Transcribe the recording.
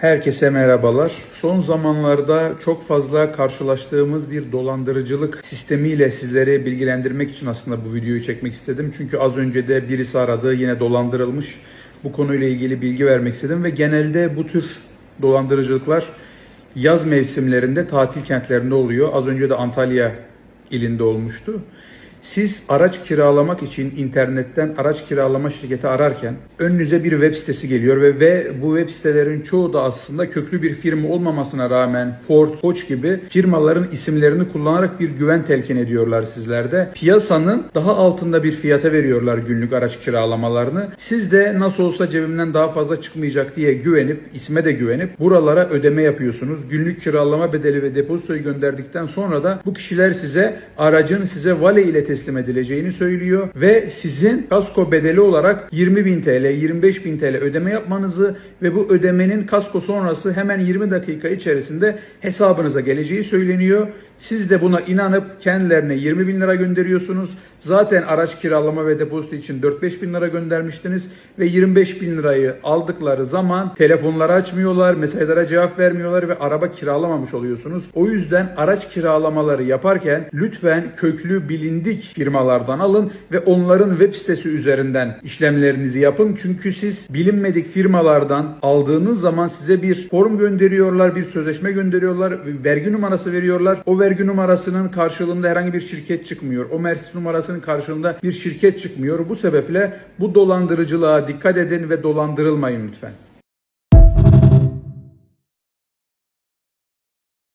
Herkese merhabalar. Son zamanlarda çok fazla karşılaştığımız bir dolandırıcılık sistemiyle sizleri bilgilendirmek için aslında bu videoyu çekmek istedim. Çünkü az önce de birisi aradı yine dolandırılmış. Bu konuyla ilgili bilgi vermek istedim ve genelde bu tür dolandırıcılıklar yaz mevsimlerinde tatil kentlerinde oluyor. Az önce de Antalya ilinde olmuştu. Siz araç kiralamak için internetten araç kiralama şirketi ararken önünüze bir web sitesi geliyor ve, ve bu web sitelerin çoğu da aslında köklü bir firma olmamasına rağmen Ford, Koç gibi firmaların isimlerini kullanarak bir güven telkin ediyorlar sizlerde. Piyasanın daha altında bir fiyata veriyorlar günlük araç kiralamalarını. Siz de nasıl olsa cebimden daha fazla çıkmayacak diye güvenip, isme de güvenip buralara ödeme yapıyorsunuz. Günlük kiralama bedeli ve depozitoyu gönderdikten sonra da bu kişiler size aracın size vale ile edileceğini söylüyor ve sizin kasko bedeli olarak 20.000 TL, 25.000 TL ödeme yapmanızı ve bu ödemenin kasko sonrası hemen 20 dakika içerisinde hesabınıza geleceği söyleniyor. Siz de buna inanıp kendilerine 20 bin lira gönderiyorsunuz. Zaten araç kiralama ve depozito için 4-5 bin lira göndermiştiniz ve 25 bin lirayı aldıkları zaman telefonları açmıyorlar, mesajlara cevap vermiyorlar ve araba kiralamamış oluyorsunuz. O yüzden araç kiralamaları yaparken lütfen köklü bilindik firmalardan alın ve onların web sitesi üzerinden işlemlerinizi yapın. Çünkü siz bilinmedik firmalardan aldığınız zaman size bir form gönderiyorlar, bir sözleşme gönderiyorlar, vergi numarası veriyorlar. O vergi numarasının karşılığında herhangi bir şirket çıkmıyor. O Mersis numarasının karşılığında bir şirket çıkmıyor. Bu sebeple bu dolandırıcılığa dikkat edin ve dolandırılmayın lütfen.